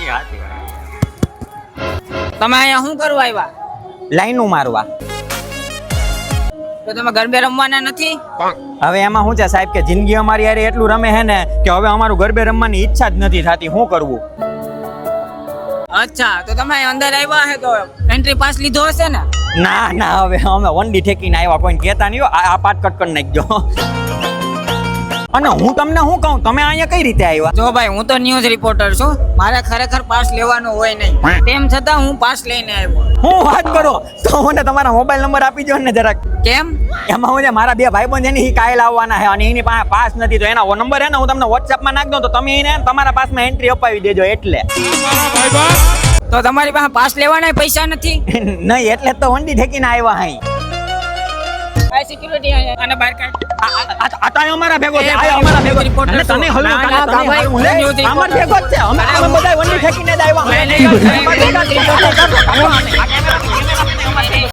ઈ હાચી વાત. તમે અહીંયા શું કરવા આવ્યા? લાઈનું મારવા. તો તમે ગરબે રમવાના નથી? હવે એમાં શું છે સાહેબ કે જિંદગી અમારી યારે એટલું રમે છે ને કે હવે અમારું ગરબે રમવાની ઈચ્છા જ નથી થતી. શું કરવું? અચ્છા તો તમે અંદર આવ્યા હે તો એન્ટ્રી પાસ લીધો હશે ને? ના ના હવે અમે વંડી ઠેકીને આવ્યા કોઈ કહેતા નહીં આ આ પાટ કટ કરી નાખજો. અને હું તમને શું કહું? તમે અહીંયા કઈ રીતે આવ્યા? જો ભાઈ હું તો ન્યૂઝ રિપોર્ટર છું. મારે ખરેખર પાસ લેવાનો હોય નહીં. તેમ છતાં હું પાસ લઈને આવ્યો. હું વાત કરો? તો મને તમારા મોબાઈલ નંબર આપી દો ને જરાક. કેમ? એમાં હું મારા બે ભાઈ બંધ એની કાયલ આવવાના છે અને એની પાસે પાસ નથી. તો એના નંબર છે ને હું તમને વોટ્સએપમાં નાખ દઉં. તો તમે એને તમારા પાસમાં એન્ટ્રી અપાવી દેજો એટલે. તો તમારી પાસે પાસ લેવાના પૈસા નથી? નહીં એટલે તો વંડી ઠેકીને આવ્યા સિક્યુરિટી આને બહાર કાઢ આ તો અમારા ભેગો છે આ અમારા ભેગો રિપોર્ટ અને તને હલો અમાર ભેગો છે અમે અમે બધા વંડી ઠેકીને જ આવ્યા